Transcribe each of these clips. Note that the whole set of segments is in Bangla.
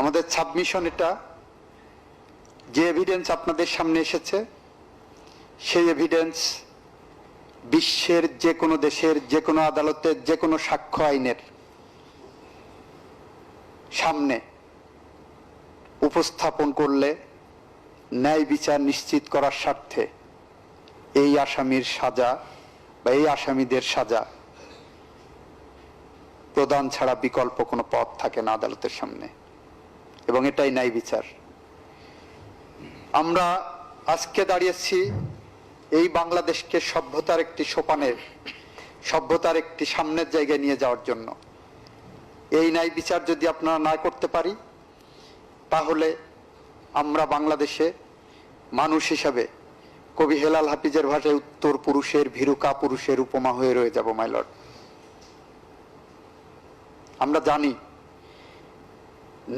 আমাদের সাবমিশন এটা। যে এভিডেন্স আপনাদের সামনে এসেছে, সেই এভিডেন্স বিশ্বের যে কোনো দেশের যে কোনো আদালতের যে কোনো সাক্ষ্য আইনের সামনে উপস্থাপন করলে ন্যায় বিচার নিশ্চিত করার স্বার্থে এই আসামির সাজা বা এই আসামিদের সাজা প্রদান ছাড়া বিকল্প কোনো পথ থাকে না আদালতের সামনে। এবং এটাই ন্যায় বিচার। আমরা আজকে দাঁড়িয়েছি এই বাংলাদেশকে সভ্যতার একটি সোপানের, সভ্যতার একটি সামনের জায়গায় নিয়ে যাওয়ার জন্য। এই ন্যায় বিচার যদি আপনারা না করতে পারি, তাহলে আমরা বাংলাদেশে মানুষ হিসাবে কবি হেলাল হাফিজের ভাষায় উত্তর পুরুষের ভীরুকা পুরুষের উপমা হয়ে রয়ে যাব মাইলট আমরা জানি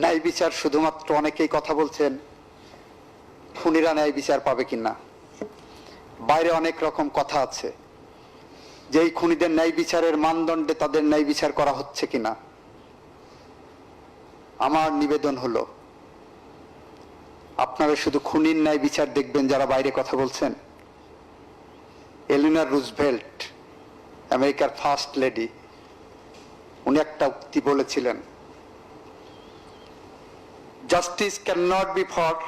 ন্যায় বিচার শুধুমাত্র অনেকেই কথা বলছেন, খুনিরা ন্যায় বিচার পাবে কিনা? বাইরে অনেক রকম কথা আছে। যে এই খুনিদের ন্যায় বিচারের মানদণ্ডে তাদের ন্যায় বিচার করা হচ্ছে কিনা? আমার নিবেদন হলো, আপনারা শুধু খুনির ন্যায় বিচার দেখবেন যারা বাইরে কথা বলছেন। এলিনার রুজভেল্ট, আমেরিকার ফার্স্ট লেডি, উনি একটা উক্তি বলেছিলেন Justice cannot be for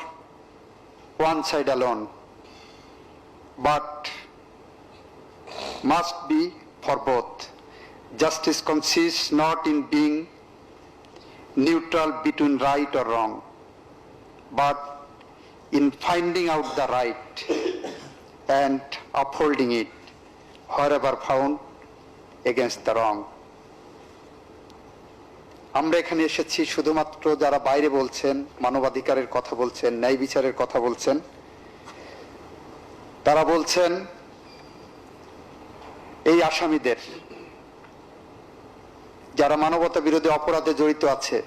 one side alone, but must be for both. Justice consists not in being neutral between right or wrong, but in finding out the right and upholding it wherever found against the wrong. আমরা এখানে এসেছি শুধুমাত্র যারা বাইরে বলছেন, মানবাধিকারের কথা বলছেন, ন্যায় বিচারের কথা বলছেন, তারা বলছেন, এই আসামিদের, যারা মানবতা বিরোধী অপরাধে জড়িত আছে,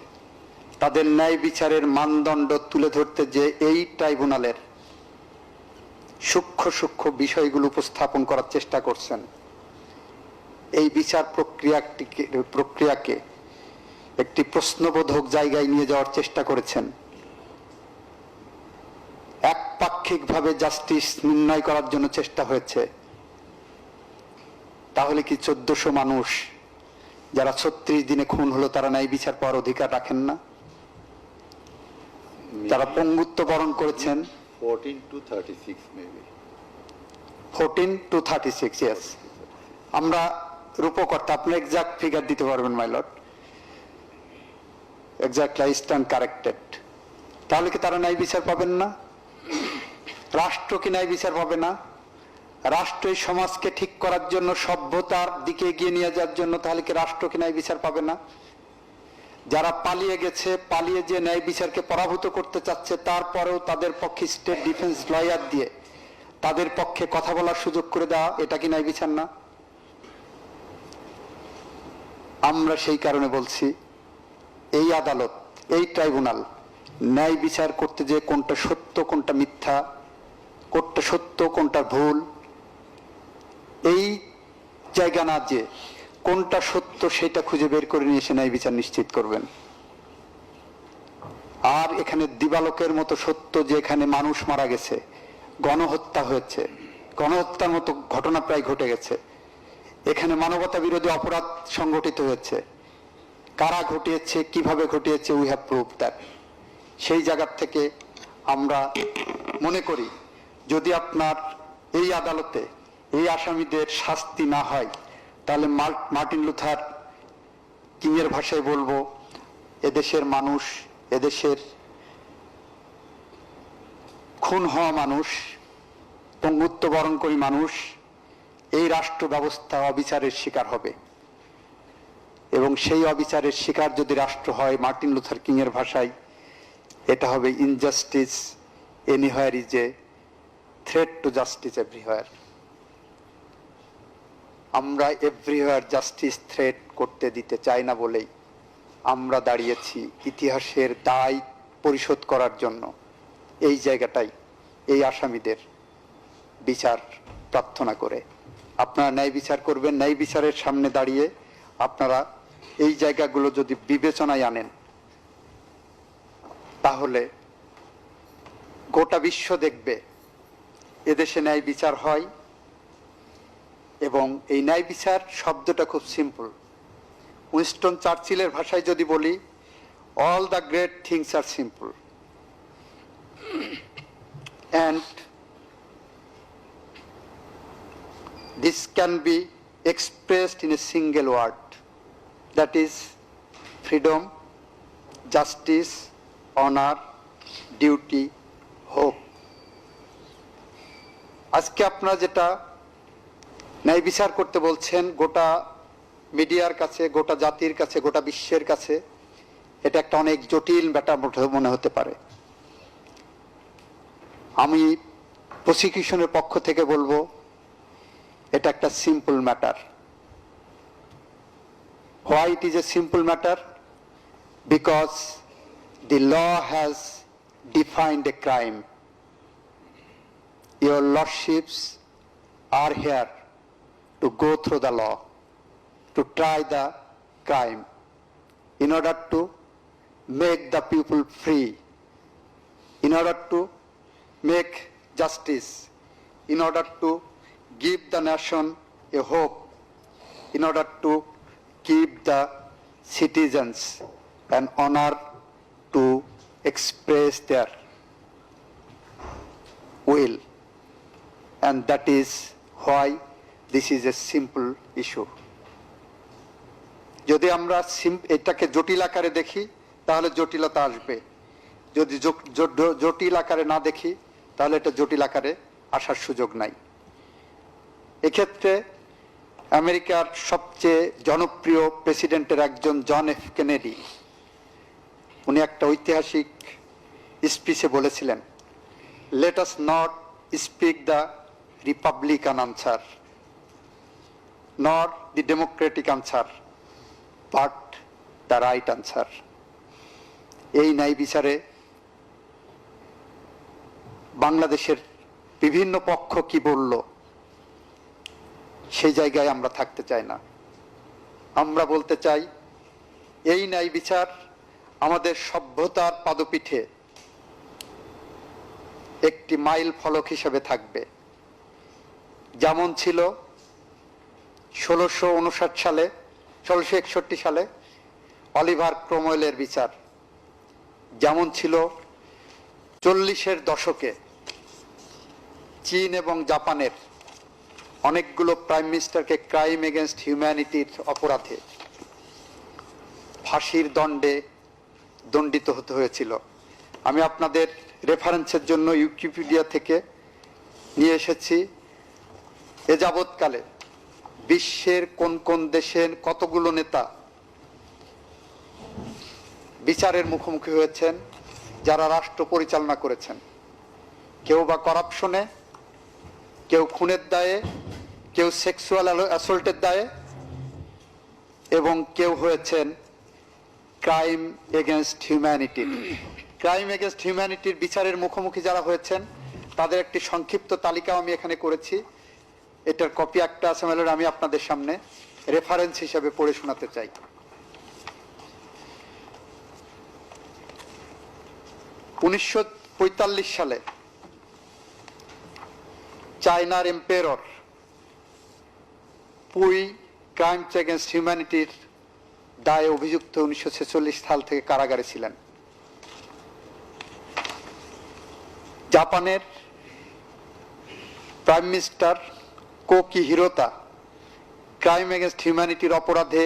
তাদের ন্যায় বিচারের মানদণ্ড তুলে ধরতে যে এই ট্রাইব্যুনালের সূক্ষ্ম সূক্ষ্ম বিষয়গুলো উপস্থাপন করার চেষ্টা করছেন, এই বিচার প্রক্রিয়াটিকে, প্রক্রিয়াকে একটি প্রশ্নবোধক জায়গায় নিয়ে যাওয়ার চেষ্টা করেছেন। একপাক্ষিকভাবে জাস্টিস নির্ণয় করার জন্য চেষ্টা হয়েছে। তাহলে কি চোদ্দশো মানুষ যারা ছত্রিশ দিনে খুন হলো তারা ন্যায় বিচার পাওয়ার অধিকার রাখেন না? যারা পঙ্গুত্ব বরণ করেছেন। 14 to 36 maybe. Fourteen to thirty six আমরা রূপকর্তা আপনি এক্সাক্ট ফিগার দিতে পারবেন মাইলট এক্সাক্ট স্ট্যান্ড কারেক্টেড তাহলে কি তারা ন্যায় বিচার পাবেন না? রাষ্ট্র কি ন্যায় বিচার পাবে না? রাষ্ট্র এই সমাজকে ঠিক করার জন্য, সভ্যতার দিকে এগিয়ে নিয়ে যাওয়ার জন্য তাহলে কি রাষ্ট্র কি ন্যায় বিচার পাবে না? যারা পালিয়ে গেছে, পালিয়ে যে ন্যায় বিচারকে পরাভূত করতে চাচ্ছে, তারপরেও তাদের পক্ষে স্টেট ডিফেন্স লয়ার দিয়ে তাদের পক্ষে কথা বলার সুযোগ করে দেওয়া, এটা কি ন্যায় বিচার না? আমরা সেই কারণে বলছি এই আদালত, এই ট্রাইব্যুনাল ন্যায় বিচার করতে যে কোনটা সত্য, কোনটা মিথ্যা, কোনটা সত্য, কোনটা ভুল, এই জায়গা না যে কোনটা সত্য সেটা খুঁজে বের করে নিয়ে এসে ন্যায় বিচার নিশ্চিত করবেন। আর এখানে দিবালকের মতো সত্য যে এখানে মানুষ মারা গেছে, গণহত্যা হয়েছে, গণহত্যার মতো ঘটনা প্রায় ঘটে গেছে, এখানে মানবতা বিরোধী অপরাধ সংগঠিত হয়েছে কারা ঘটিয়েছে, কীভাবে ঘটিয়েছে উই হ্যাভ প্রুভ দ্যাট সেই জায়গার থেকে আমরা মনে করি, যদি আপনার এই আদালতে এই আসামিদের শাস্তি না হয়, তাহলে মার্টিন লুথার কিংয়ের ভাষায় বলব, এদেশের মানুষ, এদেশের খুন হওয়া মানুষ, পঙ্গুত্ব বরণকারী মানুষ, এই রাষ্ট্র ব্যবস্থা অবিচারের শিকার হবে। এবং সেই অবিচারের শিকার যদি রাষ্ট্র হয় মার্টিন লুথার কিং এর ভাষায়, এটা হবে injustice anywhere is a threat to justice everywhere আমরা এভরিহোয়ার জাস্টিস থ্রেট করতে দিতে চাই না বলেই আমরা দাঁড়িয়েছি ইতিহাসের দায় পরিশোধ করার জন্য। এই জায়গাটাই, এই আসামিদের বিচার প্রার্থনা করে। আপনারা ন্যায় বিচার করবেন, ন্যায় বিচারের সামনে দাঁড়িয়ে আপনারা এই জায়গাগুলো যদি বিবেচনায় আনেন, তাহলে গোটা বিশ্ব দেখবে এদেশে ন্যায় বিচার হয় এবং এই ন্যায় বিচার শব্দটা খুব সিম্পল উইনস্টন চার্চিলের ভাষায় যদি বলি all the great things are simple and this can be expressed in a single word. That is freedom justice honor duty hope আজকে আপনারা যেটা ন্যায় বিচার করতে বলছেন, গোটা মিডিয়ার কাছে, গোটা জাতির কাছে, গোটা বিশ্বের কাছে, এটা একটা অনেক জটিল ব্যাটা মনে হতে পারে। আমি প্রসিকিউশনের পক্ষ থেকে বলব, এটা একটা simple matter Why it is a simple matter? Because the law has defined a crime. Your lordships are here to go through the law, to try the crime, in order to make the people free, in order to make justice, in order to give the nation a hope, in order to keep the citizens an honor to express their will. And that is why this is a simple issue. যদি আমরা এটাকে জটিল আকারে দেখি তাহলে জটিলতা আসবে যদি জটিল আকারে না দেখি তাহলে এটা জটিল আকারে আসার সুযোগ নাই এক্ষেত্রে আমেরিকার সবচেয়ে জনপ্রিয় প্রেসিডেন্টের একজন জন এফ কেনেডি। উনি একটা ঐতিহাসিক স্পিচে বলেছিলেন let us not speak the Republican answer not the democratic answer but the right answer এই ন্যায় বিচারে বাংলাদেশের বিভিন্ন পক্ষ কি বলল সেই জায়গায় আমরা থাকতে চাই না। আমরা বলতে চাই, এই ন্যায় বিচার আমাদের সভ্যতার পাদপীঠে একটি মাইল ফলক হিসেবে থাকবে। যেমন ছিল ষোলোশো উনষাট সালে, ষোলোশো একষট্টি সালে অলিভার ক্রোমওয়েলের বিচার। যেমন ছিল চল্লিশের দশকে চীন এবং জাপানের অনেকগুলো প্রাইম মিনিস্টারকে ক্রাইম এগেনস্ট হিউম্যানিটির অপরাধে ফাঁসির দণ্ডে দণ্ডিত হতে হয়েছিল। আমি আপনাদের রেফারেন্সের জন্য উইকিপিডিয়া থেকে নিয়ে এসেছি। এ যাবৎকালে বিশ্বের কোন কোন দেশের কতগুলো নেতা বিচারের মুখোমুখি হয়েছেন, যারা রাষ্ট্র পরিচালনা করেছেন? কেউ বা করাপশনে কেউ খুনের দায়ে কেউ সেক্সুয়াল অ্যাসল্টের দায়ে এবং কেউ হয়েছেন crime against humanity crime against হিউম্যানিটির বিচারের মুখোমুখি যারা হয়েছেন, তাদের একটি সংক্ষিপ্ত তালিকাও আমি এখানে করেছি। এটার কপি একটা আছে মেলের আমি আপনাদের সামনে রেফারেন্স হিসেবে পড়ে শোনাতে চাই। উনিশশো পঁয়তাল্লিশ সালে চায়নার এম্পেরর পুই ক্রাইম এগেনস্ট হিউম্যানিটির দায়ে অভিযুক্ত উনিশশো ছেচল্লিশ সাল থেকে কারাগারে ছিলেন। জাপানের prime minister Koki Hirota crime against হিউম্যানিটির অপরাধে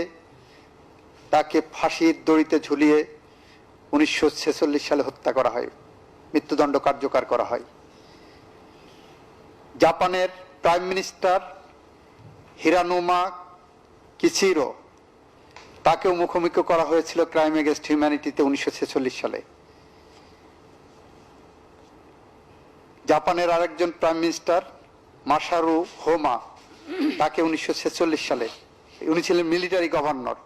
তাকে ফাঁসির দড়িতে ঝুলিয়ে উনিশশো ছেচল্লিশ সালে হত্যা করা হয়, মৃত্যুদণ্ড কার্যকর করা হয়। জাপানের প্রাইম মিনিস্টার হিরানোমা কিচিরো। তাকেও মুখোমুখি করা হয়েছিল ক্রাইম এগেনস্ট হিউম্যানিটিতে উনিশশো সালে। জাপানের আরেকজন প্রাইম মিনিস্টার, মাসারু হোমা, তাকে উনিশশো ছেচল্লিশ সালে, উনি ছিলেন মিলিটারি গভর্নর।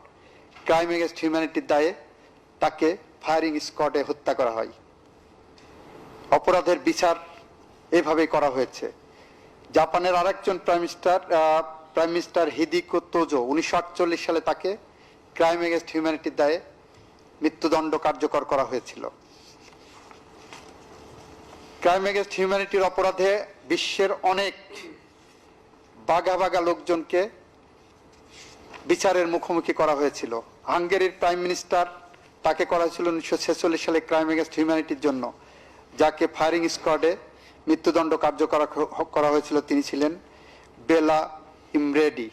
ক্রাইম এগেনস্ট হিউম্যানিটির দায়ে তাকে ফায়ারিং স্কোয়াডে হত্যা করা হয়। অপরাধের বিচার এভাবেই করা হয়েছে। জাপানের আরেকজন prime minister prime minister Hideki Tojo উনিশশো আটচল্লিশ সালে তাকে ক্রাইম এগেনস্ট হিউম্যানিটির দায়ে মৃত্যুদণ্ড কার্যকর করা হয়েছিল। ক্রাইম এগেন্স্ট হিউম্যানিটির অপরাধে বিশ্বের অনেক বাঘা বাঘা লোকজনকে বিচারের মুখোমুখি করা হয়েছিল। হাঙ্গেরির প্রাইম মিনিস্টার তাকে করা হয়েছিল উনিশশো ছেচল্লিশ সালে ক্রাইম এগেন্স্ট হিউম্যানিটির জন্য, যাকে ফায়ারিং স্কোয়াডে মৃত্যুদণ্ড কার্যকর করা হয়েছিল তিনি ছিলেন বেলা ইমরেডি।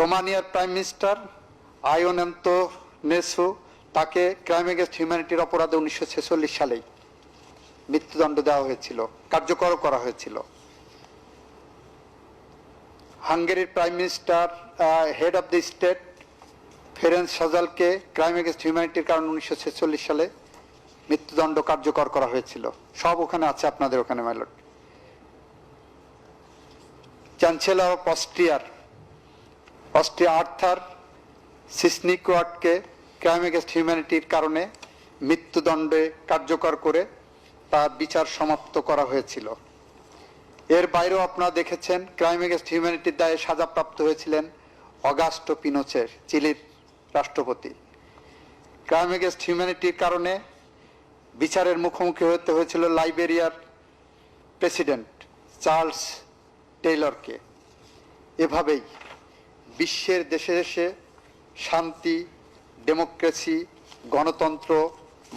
রোমানিয়ার প্রাইম মিনিস্টার আয়োনেন্ত নেসু তাকে ক্রাইম এগেন্স্ট হিউম্যানিটির অপরাধে উনিশশো ছেচল্লিশ সালেই মৃত্যুদণ্ড দেওয়া হয়েছিল কার্যকর করা হয়েছিল। হাঙ্গেরির prime minister head of the state Ferenc সাজালকে crime against হিউম্যানিটির কারণে উনিশশো ছেচল্লিশ সালে মৃত্যুদণ্ড কার্যকর করা হয়েছিল। সব ওখানে আছে আপনাদের ওখানে মাইলট চ্যান্সেলর অফ অস্ট্রিয়ার, অস্ট্রিয়া আর্থার সিসনিকোয়াটকে ক্রাইম এগেন্স্ট হিউম্যানিটির কারণে মৃত্যুদণ্ডে কার্যকর করে তার বিচার সমাপ্ত করা হয়েছিল। এর বাইরেও আপনারা দেখেছেন, ক্রাইম এগেন্স্ট হিউম্যানিটির দায়ে সাজাপ্রাপ্ত হয়েছিলেন অগাস্টো পিনোচের, চিলির রাষ্ট্রপতি। ক্রাইম এগেন্স্ট হিউম্যানিটির কারণে বিচারের মুখোমুখি হতে হয়েছিল লাইবেরিয়ার প্রেসিডেন্ট চার্লস টেইলরকে। এভাবেই বিশ্বের দেশে দেশে শান্তি, ডেমোক্রেসি, গণতন্ত্র,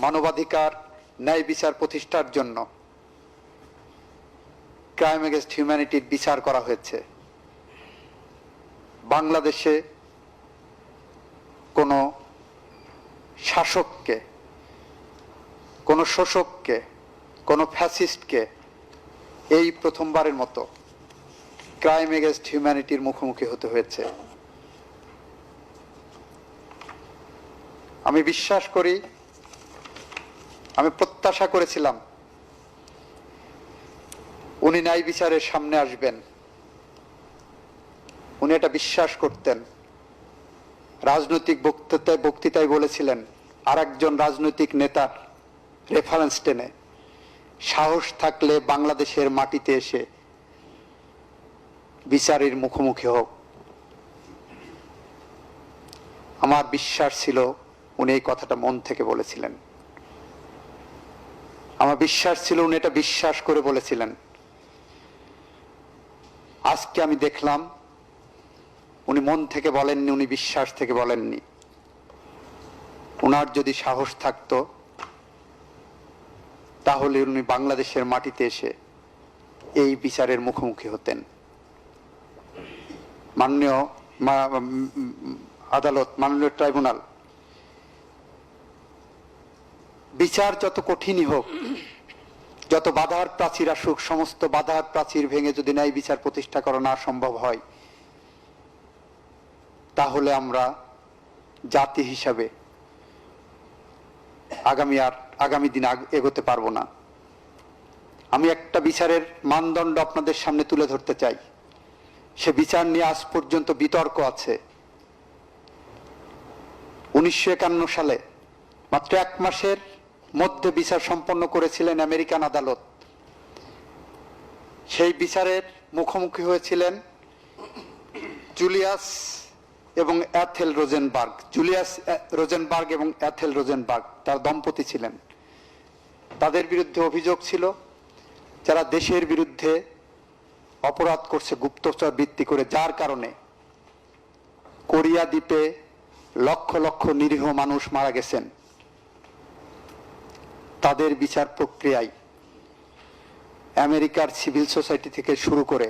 মানবাধিকার, ন্যায় বিচার প্রতিষ্ঠার জন্য ক্রাইম এগেন্স্ট হিউম্যানিটির বিচার করা হয়েছে। বাংলাদেশে কোনো শাসককে, কোনো শোষককে, কোনো ফ্যাসিস্টকে এই প্রথমবারের মতো ক্রাইম এগেন্স্ট হিউম্যানিটির মুখোমুখি হতে হয়েছে। আমি বিশ্বাস করি, আমি প্রত্যাশা করেছিলাম, উনি ন্যায় বিচারের সামনে আসবেন। উনি এটা বিশ্বাস করতেন। রাজনৈতিক বক্তৃতায় বক্তৃতায় বলেছিলেন আর একজন রাজনৈতিক নেতার রেফারেন্স টেনে, সাহস থাকলে বাংলাদেশের মাটিতে এসে বিচারের মুখোমুখি হোক। আমার বিশ্বাস ছিল উনি এই কথাটা মন থেকে বলেছিলেন। আমার বিশ্বাস ছিল উনি এটা বিশ্বাস করে বলেছিলেন। আজকে আমি দেখলাম উনি মন থেকে বলেননি, উনি বিশ্বাস থেকে বলেননি। ওনার যদি সাহস থাকতো, তাহলে উনি বাংলাদেশের মাটিতে এসে এই বিচারের মুখোমুখি হতেন। মাননীয় আদালত, মাননীয় ট্রাইব্যুনাল। বিচার যত কঠিনই হোক, যত বাধার প্রাচীর আসুক, সমস্ত বাধার প্রাচীর ভেঙে যদি ন্যায় বিচার প্রতিষ্ঠা করা না সম্ভব হয়, তাহলে আমরা জাতি হিসাবে আগামী আর, আগামী দিন এগোতে পারব না। আমি একটা বিচারের মানদণ্ড আপনাদের সামনে তুলে ধরতে চাই। সে বিচার নিয়ে আজ পর্যন্ত বিতর্ক আছে। উনিশশো একান্ন সালে, মাত্র এক মাসের মধ্যে বিচার সম্পন্ন করেছিলেন আমেরিকান আদালত। সেই বিচারের মুখোমুখি হয়েছিলেন জুলিয়াস এবং অ্যাথেল রোজেনবার্গ। জুলিয়াস রোজেনবার্গ এবং অ্যাথেল রোজেনবার্গ তার দম্পতি ছিলেন। তাদের বিরুদ্ধে অভিযোগ ছিল, যারা দেশের বিরুদ্ধে অপরাধ করছে গুপ্তচর বৃত্তি করে, যার কারণে কোরিয়া দ্বীপে লক্ষ লক্ষ নিরীহ মানুষ মারা গেছেন। তাদের বিচার প্রক্রিয়ায় আমেরিকার সিভিল সোসাইটি থেকে শুরু করে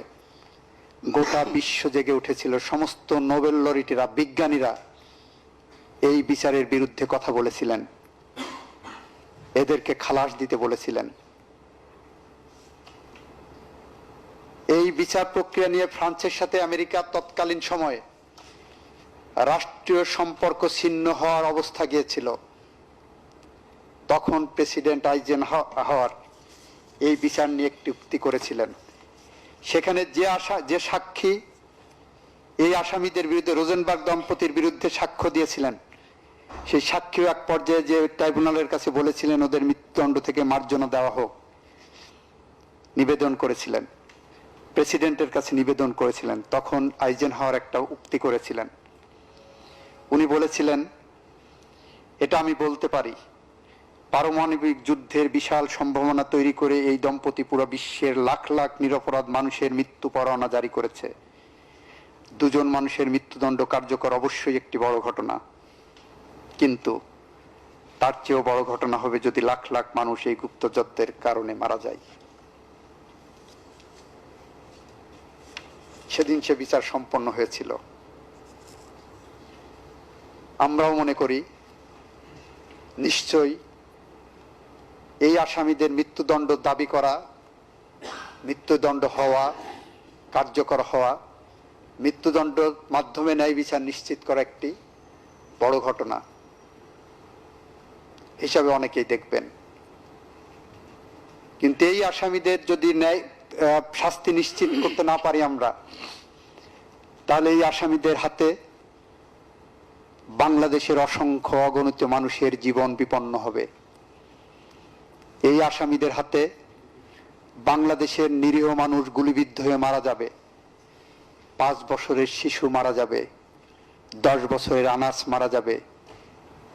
গোটা বিশ্ব জেগে উঠেছিল সমস্ত নোবেল লরিটিরা, বিজ্ঞানীরা এই বিচারের বিরুদ্ধে কথা বলেছিলেন। এদেরকে খালাস দিতে বলেছিলেন। এই বিচার প্রক্রিয়া নিয়ে ফ্রান্সের সাথে আমেরিকার তৎকালীন সময়ে রাষ্ট্রীয় সম্পর্ক ছিন্ন হওয়ার অবস্থা গিয়েছিল। তখন প্রেসিডেন্ট আইজেন হাওয়ার এই বিচার নিয়ে একটি উক্তি করেছিলেন। সেখানে যে আশা, যে সাক্ষী এই আসামিদের বিরুদ্ধে, রোজেনবার্গ দম্পতির বিরুদ্ধে সাক্ষ্য দিয়েছিলেন, সেই সাক্ষীও এক পর্যায়ে যে ট্রাইব্যুনালের কাছে বলেছিলেন, ওদের মৃত্যুদণ্ড থেকে মার্জনা দেওয়া হোক, নিবেদন করেছিলেন। প্রেসিডেন্টের কাছে নিবেদন করেছিলেন। তখন আইজেন হাওয়ার একটা উক্তি করেছিলেন। উনি বলেছিলেন, এটা আমি বলতে পারি। পারমাণবিক যুদ্ধের বিশাল সম্ভাবনা তৈরি করে এই দম্পতি পুরো বিশ্বের লাখ লাখ নিরপরাধ মানুষের মৃত্যু পরোয়ানা জারি করেছে। দুজন মানুষের মৃত্যুদণ্ড কার্যকর অবশ্যই একটি বড় ঘটনা। কিন্তু তার চেয়েও বড় ঘটনা হবে যদি লাখ লাখ মানুষ এই গুপ্তযুদ্ধের কারণে মারা যায়। সেদিন সে বিচার সম্পন্ন হয়েছিল। আমরাও মনে করি, নিশ্চয়ই এই আসামিদের মৃত্যুদণ্ড দাবি করা, মৃত্যুদণ্ড হওয়া, কার্যকর হওয়া, মৃত্যুদণ্ড মাধ্যমে ন্যায় বিচার নিশ্চিত করা একটি বড় ঘটনা। হিসাবে অনেকেই দেখবেন। কিন্তু এই আসামিদের যদি ন্যায় শাস্তি নিশ্চিত করতে না পারি আমরা, তাহলে এই আসামিদের হাতে বাংলাদেশের অসংখ্য অগণিত মানুষের জীবন বিপন্ন হবে। এই আসামিদের হাতে বাংলাদেশের নিরীহ মানুষ গুলিবিদ্ধ হয়ে মারা যাবে, পাঁচ বছরের শিশু মারা যাবে, দশ বছরের আনাস মারা যাবে,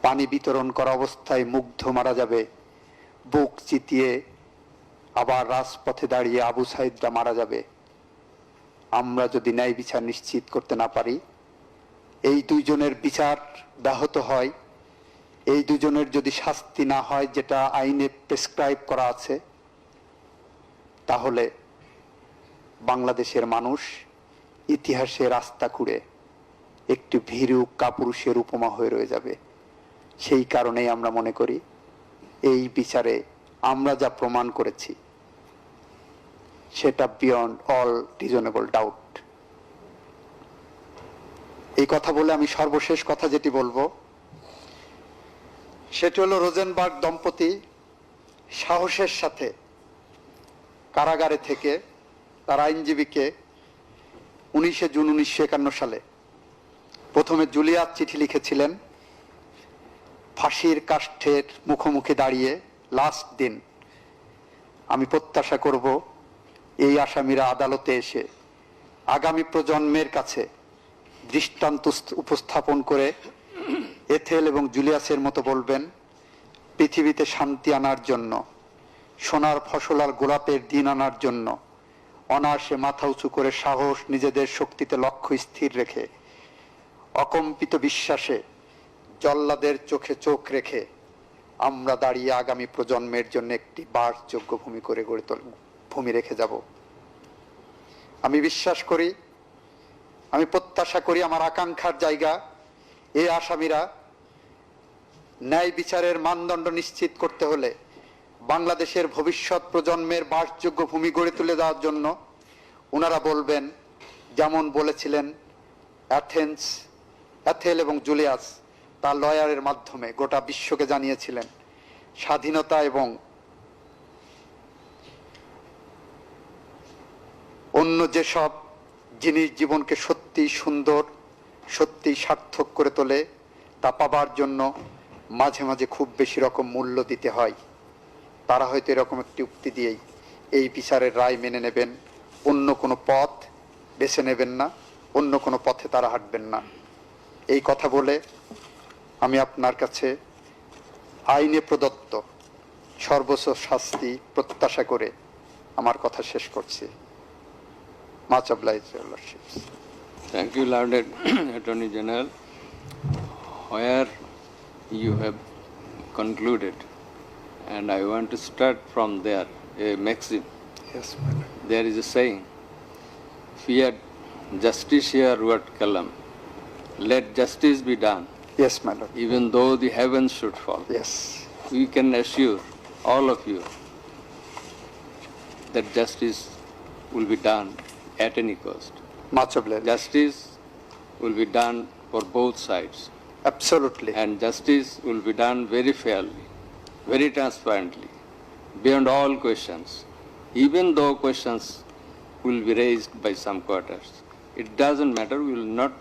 পানি বিতরণ করা অবস্থায় মুগ্ধ মারা যাবে, বুক চিতিয়ে আবার রাজপথে দাঁড়িয়ে আবু সাইদরা মারা যাবে। আমরা যদি ন্যায় বিচার নিশ্চিত করতে না পারি, এই দুইজনের বিচার ব্যাহত হয়। এই দুজনের যদি শাস্তি না হয়, যেটা আইনে প্রেসক্রাইব করা আছে, তাহলে বাংলাদেশের মানুষ ইতিহাসে রাস্তা খুঁড়ে একটি ভীরু কাপুরুষের উপমা হয়ে রয়ে যাবে। সেই কারণেই আমরা মনে করি, এই বিচারে আমরা যা প্রমাণ করেছি, সেটা বিয়ন্ড অল রিজনেবল ডাউট এই কথা বলে আমি সর্বশেষ কথা যেটি বলব, সেটি হলো রোজেনবার্গ দম্পতি সাহসের সাথে কারাগারে থেকে তার আইনজীবীকে উনিশে জুন উনিশশো একান্ন সালে প্রথমে জুলিয়াত চিঠি লিখেছিলেন, ফাঁসির কাষ্ঠের মুখোমুখি দাঁড়িয়ে লাস্ট দিন, আমি প্রত্যাশা করব এই আসামিরা আদালতে এসে আগামী প্রজন্মের কাছে দৃষ্টান্ত উপস্থাপন করে এথেল এবং জুলিয়াসের মতো বলবেন, পৃথিবীতে শান্তি আনার জন্য, সোনার ফসল আর গোলাপের দিন আনার জন্য, অনায়াসে মাথা উঁচু করে সাহস নিজেদের শক্তিতে লক্ষ্য স্থির রেখে, অকম্পিত বিশ্বাসে জল্লাদের চোখে চোখ রেখে আমরা দাঁড়িয়ে আগামী প্রজন্মের জন্য একটি বাসযোগ্য ভূমি করে গড়ে তোল, ভূমি রেখে যাব। আমি বিশ্বাস করি, আমি প্রত্যাশা করি আমার আকাঙ্ক্ষার জায়গা, এই আসামিরা ন্যায় বিচারের মানদণ্ড নিশ্চিত করতে হলে বাংলাদেশের ভবিষ্যৎ প্রজন্মের বাসযোগ্য ভূমি গড়ে তুলে দেওয়ার জন্য ওনারা বলবেন, যেমন বলেছিলেন অ্যাথেন্স, অ্যাথেল এবং জুলিয়াস তার লয়ারের মাধ্যমে গোটা বিশ্বকে জানিয়েছিলেন স্বাধীনতা এবং অন্য যেসব জিনিস জীবনকে সত্যি সুন্দর সত্যি সার্থক করে তোলে, তা পাবার জন্য মাঝে মাঝে খুব বেশি রকম মূল্য দিতে হয়। তারা হয়তো এরকম একটি উক্তি দিয়েই এই বিচারের রায় মেনে নেবেন। অন্য কোনো পথ বেছে নেবেন না, অন্য কোনো পথে তারা হাঁটবেন না। এই কথা বলে আমি আপনার কাছে আইনে প্রদত্ত সর্বোচ্চ শাস্তি প্রত্যাশা করে আমার কথা শেষ করছি। Much of life thank you lord attorney general where you have concluded and I want to start from there a maxim there is a saying fear জাস্টিস ইয়ার ওয়ার্ড কালাম let justice be done yes, my lord. even though the heavens should fall. Yes, We can assure all of you that justice will be done at any cost. much obliged. Justice will be done for both sides. Absolutely. And justice will be done very fairly, very transparently, beyond all questions. Even though questions will be raised by some quarters, it doesn't matter. We will not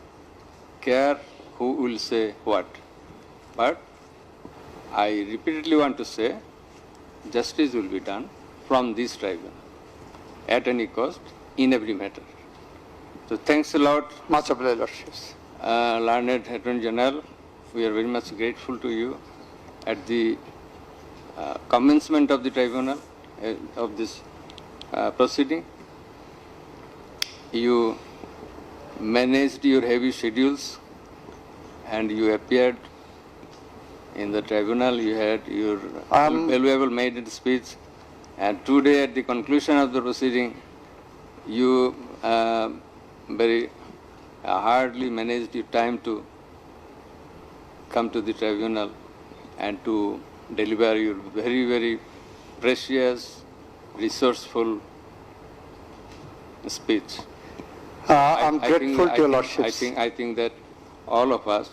care who will say what. But I repeatedly want to say justice will be done from this tribunal at any cost in every matter. So thanks a lot Much obliged, lordships. uh, learned Attorney General, we are very much grateful to you at the uh, commencement of the tribunal, uh, of this uh, proceeding. You managed your heavy schedules and you appeared in the tribunal. You had your Um, valuable maiden speech. And today, at the conclusion of the proceeding, you uh, very uh, hardly managed your time to come to the tribunal and to deliver your very, very precious, resourceful speech. Uh, I- think- grateful I to your think- I think, I think that all of us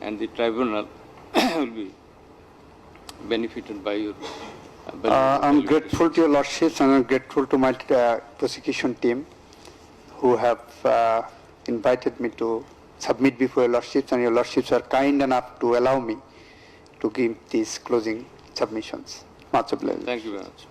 and the tribunal will be benefited by your. uh, Uh, I'm grateful to your lordships and I'm grateful to my uh, prosecution team who have uh, invited me to submit before your lordships and your lordships are kind enough to allow me to give these closing submissions. Much obliged. Thank you very much.